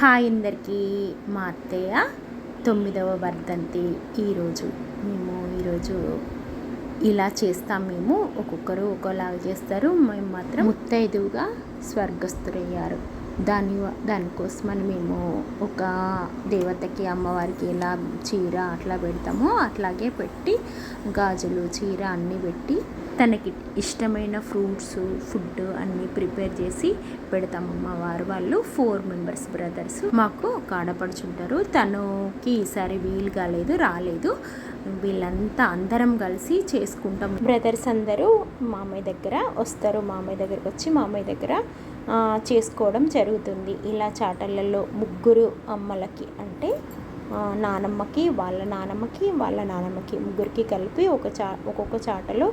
Hi అందరికీ మా అత్తయ్య తొమ్మిదవ వర్ధంతి. ఈరోజు మేము ఈరోజు ఇలా చేస్తాం. మేము ఒక్కొక్కరు ఒక్కోలాగా చేస్తారు. మేము మాత్రం ముత్తైదువుగా స్వర్గస్థులయ్యారు. దాని దానికోసమని మేము ఒక దేవతకి అమ్మవారికి ఎలా చీర అట్లా పెడతామో అట్లాగే పెట్టి గాజులు చీర అన్నీ పెట్టి తనకి ఇష్టమైన ఫ్రూట్స్ ఫుడ్ అన్నీ ప్రిపేర్ చేసి పెడతాం అమ్మవారు వాళ్ళు ఫోర్ మెంబర్స్ బ్రదర్స్. మాకు ఒక ఆడపడుచుంటారు తనుకి ఈసారి వీలు కాలేదు రాలేదు. వీళ్ళంతా అందరం కలిసి చేసుకుంటాం. బ్రదర్స్ అందరూ మామయ్య దగ్గర వస్తారు. మామయ్య దగ్గరకు వచ్చి మామయ్య దగ్గర చేసుకోవడం జరుగుతుంది. ఇలా చాటలలో ముగ్గురు అమ్మలకి అంటే నానమ్మకి వాళ్ళ నానమ్మకి వాళ్ళ నానమ్మకి ముగ్గురికి కలిపి ఒక చా ఒక్కొక్క చాటలో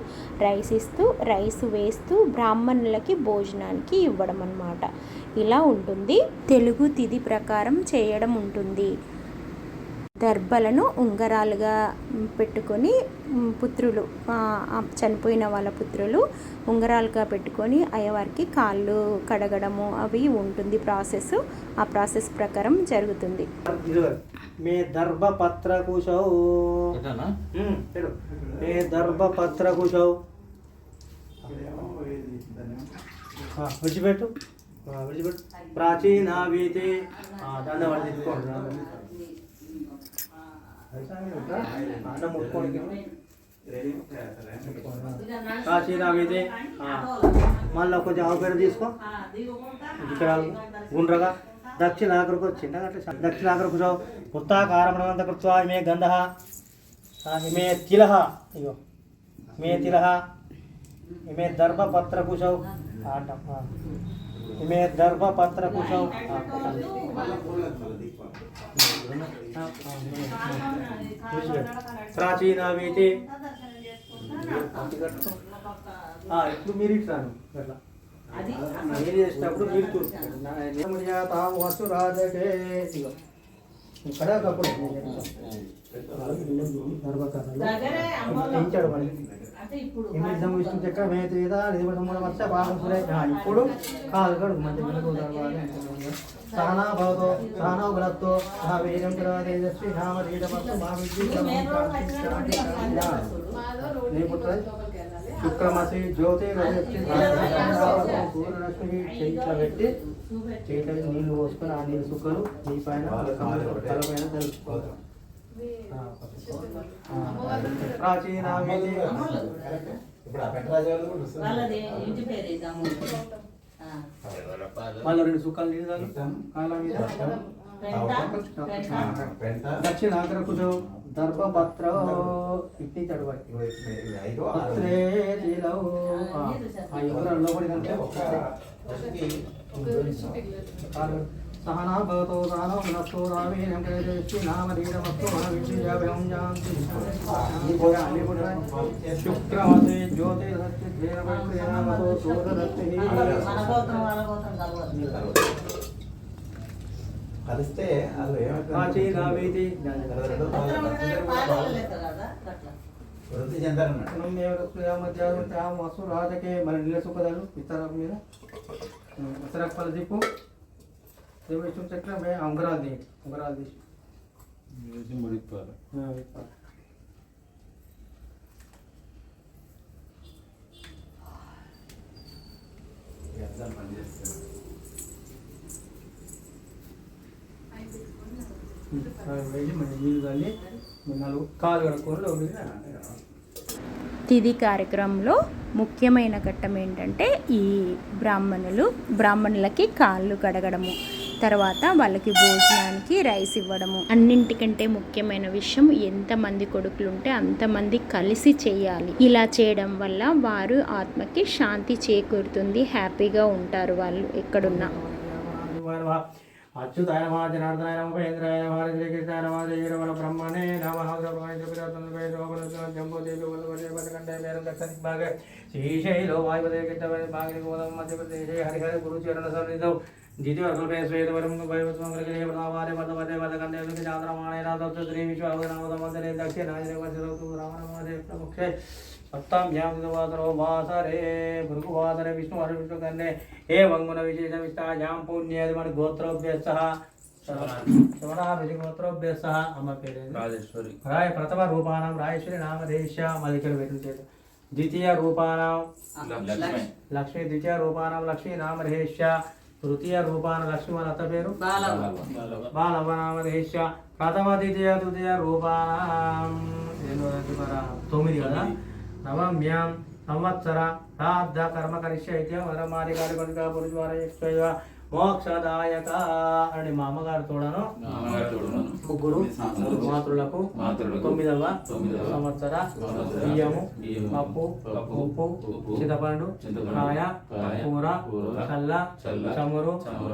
రైస్ ఇస్తూ రైస్ వేస్తూ బ్రాహ్మణులకి భోజనానికి ఇవ్వడం అన్నమాట ఇలా ఉంటుంది. తెలుగు తిథి ప్రకారం చేయడం ఉంటుంది. దర్భలను ఉంగరాలుగా పెట్టుకొని పుత్రులు చనిపోయిన వాళ్ళ పుత్రులు ఉంగరాలుగా పెట్టుకొని అయ్యవారికి కాళ్ళు కడగడము అవి ఉంటుంది ప్రాసెస్. ఆ ప్రాసెస్ ప్రకారం జరుగుతుంది. మే దర్భ పత్ర కుశౌ. మే దర్భ పత్ర కుశౌ విడిచిపెట్టు విడిచిపెట్టు. ప్రాచీన వీతి దాన్ని వాళ్ళు తీసుకోండి అన్నం ముట్టుకోండి ప్రాచీన వీతి మళ్ళీ కొంచెం ఆవు పేరు తీసుకో ఇక్కడ గుండ్రగా దక్షిణాకరకు చిన్నగా అట్లా దక్షిణాకరకు కూర్చో వృత్తాకారమణంత కృత్వా ఇమే గంధ ఇమే తిలహ ఇగో ఇమే తిలహ ఇమే దర్భపత్ర కుశౌ అంటాం ఆ. ఇమే దర్భపత్ర ప్రాచీన వీతి ఇప్పుడు మీరు ఇటు రాను అట్లా మీరు చేసినప్పుడు మీరు రాజకే. ఇక్కడ ఒకప్పుడు. పెంచాడు మరి ఎనిమిది విష్ణు చక్ర మేత ఇది వర్ష భాగం సురే ఆ, ఇప్పుడు కాలు కడుగు మంచి వెనుక సహనా భవతో సహనా బలత్తో సహ వీరం కరా తేజస్వి నామ రీడమస్తు మా విద్యుత్ శుక్రమసి జ్యోతి చేతిలో పెట్టి చేతిలో నీళ్ళు పోసుకొని ఆ నీళ్ళు సుక్కలు నీ పైన తల పైన తెలుసుకోవాలి ప్రాచీన మళ్ళీ రెండు నీళ్ళు. కాళ్ళ మీద దక్షిణ ఆగ్ర కుజం దర్భపత్ర ఇట్టి చడవాలి పత్రే నీలౌ. ఆ, మహావిద్యాభ్యం జాంతి. శుక్రమసే జ్యోతి సత్యేనమతో సూర్యరశ్మి మన గోత్రం వాళ్ళ గోత్రం కలవదు. కలిస్తే కదా అట్లా. వృద్ధి చెందారన్నమాట వస్తు రాజకే మన నీళ్ళ సుఖదాలు ఇతర మీద ఇతర పలు దిప్పు మే ఉంగరాలు తీ ఉంగరాలు తీసి ముడిపారు ఆ, ఇస్తారు. ఆ, వెళ్ళి మన నీళ్ళు తల్లి మన నాలుగు కాలు కడుక్కొని లోపలికి రా. తిథి కార్యక్రమంలో ముఖ్యమైన ఘట్టం ఏంటంటే ఈ బ్రాహ్మణులు బ్రాహ్మణులకి కాళ్ళు కడగడము తర్వాత వాళ్ళకి భోజనానికి రైస్ ఇవ్వడము అన్నింటికంటే ముఖ్యమైన విషయం ఎంతమంది కొడుకులు ఉంటే అంతమంది కలిసి చేయాలి ఇలా చేయడం వల్ల వారు ఆత్మకి శాంతి చేకూరుతుంది హ్యాపీగా ఉంటారు వాళ్ళు ఎక్కడున్నా అచ్యుతాయ నమ జనార్దనాయ నమ మహేంద్రాయ నమ శ్రీకృష్ణాయ నమ జయరమణ బ్రహ్మణే నమ జంబోదేవి వల్లకంటే మేరం దక్షిణ భాగ శ్రీశైలో వాయుపదే గోదం మధ్యప్రదేశే హరిహర గురు చరణ సన్నిధౌ భృగువాసరే విష్ణు హరి విష్ణు కన్నే ఏ వంగున విశేష విష్టాయాం పుణ్యేది మన అమ్మ పేరు రాజేశ్వరి రాయ ప్రథమ రూపాణం రాయేశ్వరి నామదేశ మదికర పెట్టించేది ద్వితీయ రూపాణం లక్ష్మి ద్వితీయ రూపాణం లక్ష్మీ నామదేశ తృతీయ రూపాణం లక్ష్మి వాళ్ళ అత్త పేరు? బాలవనామదేశ ప్రథమ ద్వితీయ తృతీయ మన తొమ్మిది కదా? నవమ్యాం సంవత్సర ప్రార్థ కర్మ కరిష్య అయితే వరమాది గారి కొనుక పురుష మోక్షదాయక అని మా అమ్మగారు తోడను. ముగ్గురు మాతృలకు తొమ్మిదవ సంవత్సర బియ్యము పప్పు ఉప్పు చింతపండు కాయ కూర చల్ల చమురు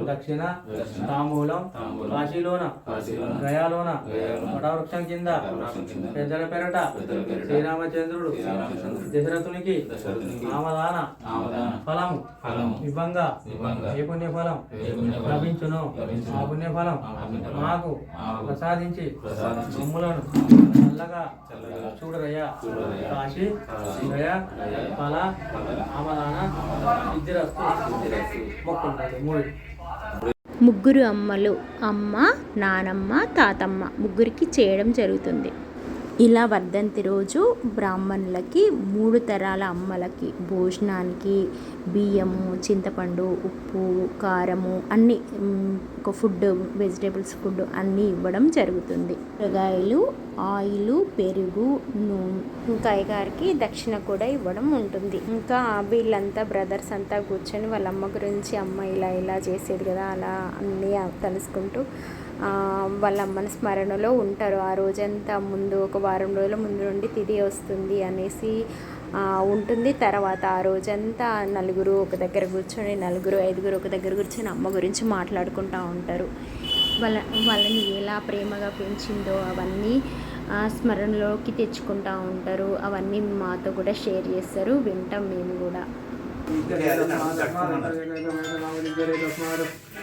దక్షిణ తాంబూలం కాశీలోన గయాలోన వటవృక్షం కింద పెద్దల పెరట శ్రీరామచంద్రుడు దశరథునికి ఆమదాన ఫలము ఇవ్వంగా ఇవ్వంగా, ఏ పుణ్య ఫలం ఏ పుణ్య ఫలం లభించును. ఆ పుణ్య ఫలం ఆ పుణ్య ఫలం మాకు ప్రసాదించి. మమ్ములను చల్లగా చూడరయ్యా. కాశీ ఫల ఆమదాన మూడు. ముగ్గురు అమ్మలు అమ్మ నానమ్మ తాతమ్మ ముగ్గురికి చేయడం జరుగుతుంది. ఇలా వర్ధంతి రోజు బ్రాహ్మణులకి మూడు తరాల అమ్మలకి భోజనానికి బియ్యము చింతపండు ఉప్పు కారము అన్నీ ఒక ఫుడ్ వెజిటేబుల్స్ ఫుడ్ అన్నీ ఇవ్వడం జరుగుతుంది. కూరగాయలు ఆయిల్ పెరుగు నూనె ఇంకా అయ్యగారికి దక్షిణ కూడా ఇవ్వడం ఉంటుంది. ఇంకా వీళ్ళంతా బ్రదర్స్ అంతా కూర్చొని వాళ్ళ అమ్మ గురించి అమ్మ ఇలా ఇలా చేసేది కదా అలా అన్నీ తెలుసుకుంటూ వాళ్ళ అమ్మని స్మరణలో ఉంటారు. ఆ రోజంతా ముందు ఒక వారం రోజుల ముందు నుండి తిథి వస్తుంది అనేసి ఉంటుంది. తర్వాత ఆ రోజంతా నలుగురు ఒక దగ్గర కూర్చొని నలుగురు ఐదుగురు ఒక దగ్గర కూర్చొని అమ్మ గురించి మాట్లాడుకుంటూ ఉంటారు. వాళ్ళ వాళ్ళని ఎలా ప్రేమగా పెంచిందో అవన్నీ ఆ, స్మరణలోకి తెచ్చుకుంటూ ఉంటారు. అవన్నీ మాతో కూడా షేర్ చేస్తారు. వింటాం మేము కూడా.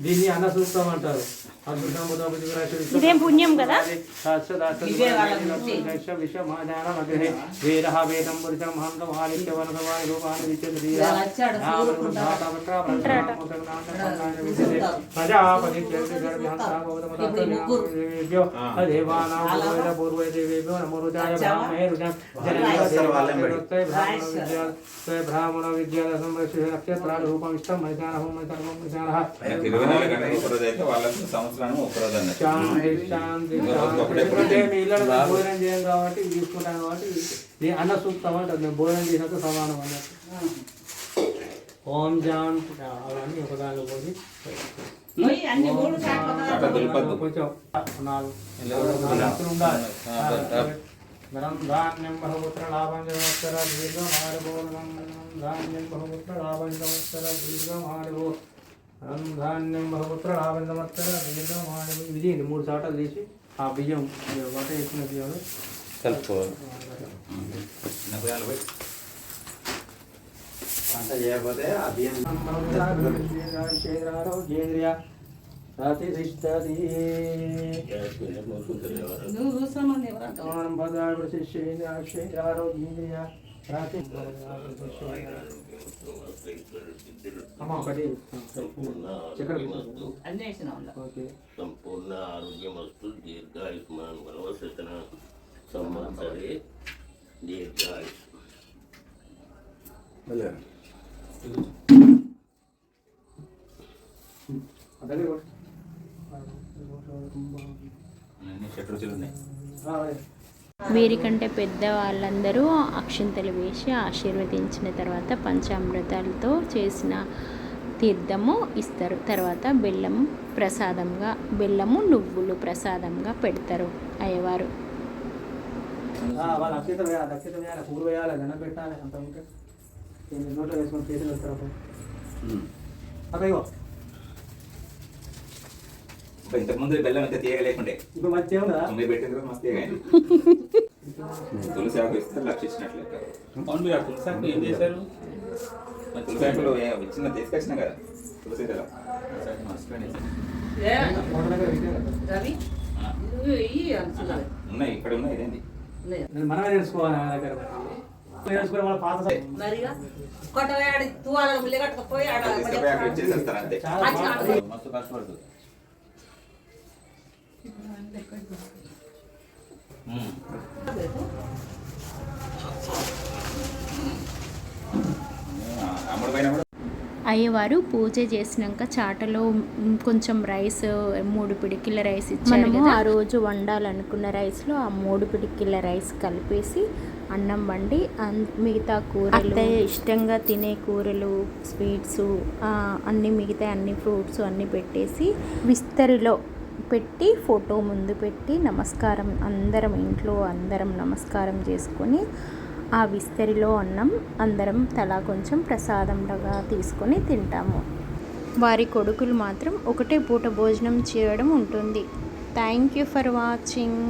దీన్ని అన్న సూక్తం అంటారు అద్భుతం బుధ బుద్ధి విరాశ విశ్వ ఇదేం పుణ్యం కదా? ఇవే వాళ్ళ గురించి. వీర వేదం పురుషం మహంతం హాలిత్య వనసవాని రూపాన్ని విచ్చేది ఇలా వచ్చాడు, సూరుకుంటాడు. ప్రజాపతి ఇప్పుడు ముగ్గురు. దేవానాం పూర్వదేవేభ్యో నమో రుజాయ బ్రాహ్మణే రుజం రాయిస్తారు వాళ్ళని బట్టి. బ్రాహ్మణ విద్యాల సంరక్షణ నక్షత్రాలు రూపం ఇష్టం మైదానం మైదానం మైదాన ఆయనకి ఇరవై నాలుగు గంటలు అయితే వాళ్ళకి సంవత్సరానికి భోజనం చేయం కాబట్టి ఇది తీసుకుంటాం కాబట్టి ఇది అన్న అంటుంది మేము భోజనం చేసినట్టు సమానం అన్నట్టు. ఓం శాంతి అవన్నీ ఒక దానిలో పోసి పోయి. కొంచెం నాలుగు. ఉండాలి. ధనం ధాన్యం బహుపుత్ర లాభం సంవత్సర దీర్ఘం ఆరుభోనం ధాన్యం బహుపుత్ర లాభం సంవత్సర దీర్ఘం ఆరుభో ధనం ధాన్యం బహుపుత్ర లాభం సంవత్సర దీర్ఘం ఆరుభో ఇది మూడు చాటలు తీసి ఆ బియ్యం వంట చేసిన బియ్యం కలుపుకోవాలి. వంట చేయకపోతే ఆ బియ్యం నువ్వు చూస్తామని ఎవరంటావు సమానం సంపూర్ణ ఆరోగ్యమస్తు దీర్ఘాయుష్మాన్ బలవసతన సంవత్సరే దీర్ఘాయుష్. అన్ని షట్ రుచులు ఉన్నాయి. వీరికంటే పెద్ద వాళ్ళందరూ అక్షింతలు వేసి ఆశీర్వదించిన తర్వాత పంచామృతాలతో చేసిన తీర్థము ఇస్తారు. తర్వాత బెల్లం ప్రసాదంగా బెల్లము నువ్వులు ప్రసాదంగా పెడతారు అయ్యవారు. ఆ, ఇంతకు ముందు బెల్లం అయితే తీయగలేకుండే ఇప్పుడు మంచిగా ఉందా తొమ్మిది పెట్టిన తర్వాత మస్తు తీయగా తులసి ఆకు ఇస్తే లక్ష ఇచ్చినట్లు లెక్క అవును మీరు ఆ తులసాకు ఏం చేశారు? మరి తులసి ఆకులు చిన్న తీసుకొచ్చినా కదా తులసి దళం ఉన్నాయి ఇక్కడ ఉన్నాయి ఇదేంటి మనమే నేర్చుకోవాలి మన దగ్గర అయ్యవారు పూజ చేసినాక చాటలో కొంచెం రైస్ మూడు పిడికిల రైస్ ఇచ్చారు మనము ఆ రోజు వండాలనుకున్న రైస్లో ఆ మూడు పిడికిల రైస్ కలిపేసి అన్నం వండి మిగతా కూరలు ఇష్టంగా తినే కూరలు స్వీట్స్ అన్ని మిగతా అన్ని ఫ్రూట్స్ అన్నీ పెట్టేసి విస్తరిలో పెట్టి ఫోటో ముందు పెట్టి నమస్కారం అందరం ఇంట్లో అందరం నమస్కారం చేసుకొని ఆ విస్తరిలో అన్నం అందరం తలా కొంచెం ప్రసాదంలాగా తీసుకొని తింటాము. వారి కొడుకులు మాత్రం ఒకటే పూట భోజనం చేయడం ఉంటుంది. Thank you for watching